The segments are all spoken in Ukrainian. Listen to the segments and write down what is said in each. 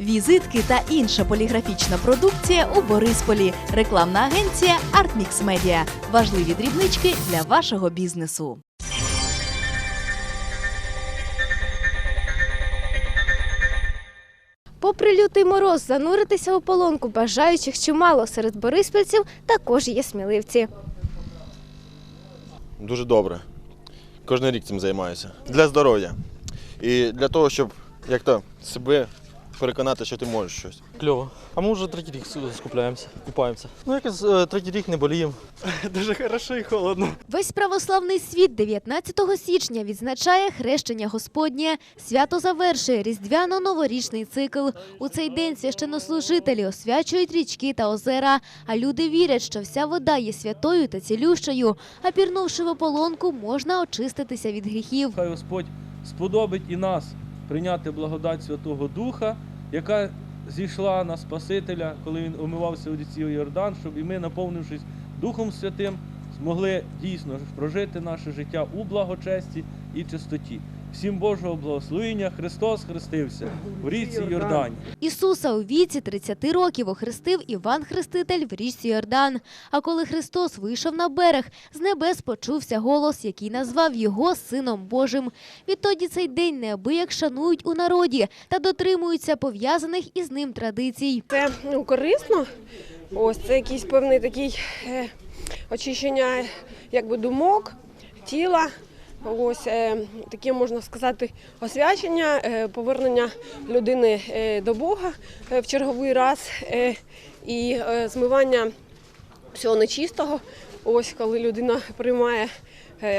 Візитки та інша поліграфічна продукція у Борисполі. Рекламна агенція Artmix Media. Важливі дрібнички для вашого бізнесу. Попри лютий мороз, зануритися у полонку бажаючих чимало серед бориспільців також є сміливці. Дуже добре. Кожен рік цим займаюся. Для здоров'я. І для того, щоб як то себе переконати, що ти можеш щось. Кльово. А ми вже третій рік скупляємося, купаємося. Ну, якось е, третій рік не боліємо. Дуже хорошо і холодно. Весь православний світ 19 січня відзначає хрещення Господнє. Свято завершує різдвяно-новорічний цикл. У цей день священнослужителі освячують річки та озера. А люди вірять, що вся вода є святою та цілющою. А пірнувши в ополонку, можна очиститися від гріхів. Хай Господь сподобить і нас прийняти благодать Святого Духа, яка зійшла на Спасителя, коли він умивався у ріці Йордан, щоб і ми, наповнившись Духом Святим, змогли дійсно прожити наше життя у благочесті і чистоті. Всім Божого благословення Христос хрестився в річці Йордані. Ісуса у віці 30 років охрестив Іван Хреститель в річці Йордан. А коли Христос вийшов на берег, з небес почувся голос, який назвав його Сином Божим. Відтоді цей день неабияк шанують у народі та дотримуються пов'язаних із ним традицій. Це ну, корисно. Ось це якийсь певний такий е, очищення якби думок, тіла. Ось е, таке можна сказати освячення, е, повернення людини е, до Бога в черговий раз і змивання всього нечистого. Ось коли людина приймає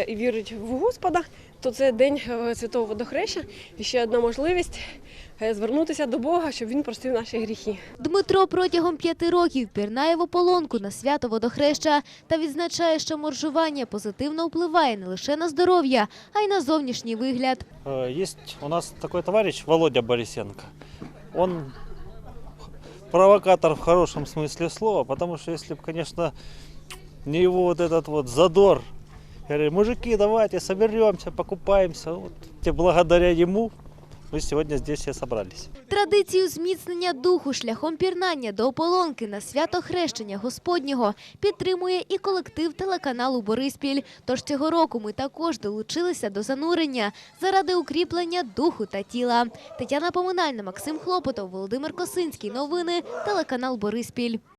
і вірить в Господа, то це день святого водохреща і ще одна можливість звернутися до Бога, щоб він простив наші гріхи. Дмитро протягом п'яти років пірнає в ополонку на свято водохреща та відзначає, що моржування позитивно впливає не лише на здоров'я, а й на зовнішній вигляд. Э, Есть у нас такой товарищ Володя Борисенко. Он провокатор в хорошем смысле слова, потому что если бы, конечно, не его вот этот вот задор, говорили, мужики, давайте соберемся, покупаемся. Вот, те благодаря ему мы сегодня здесь все. Традицію зміцнення духу шляхом пірнання до ополонки на свято хрещення Господнього підтримує і колектив телеканалу Бориспіль. Тож цього року ми також долучилися до занурення заради укріплення духу та тіла. Тетяна Поминальна, Максим Хлопотов, Володимир Косинський. Новини телеканал Бориспіль.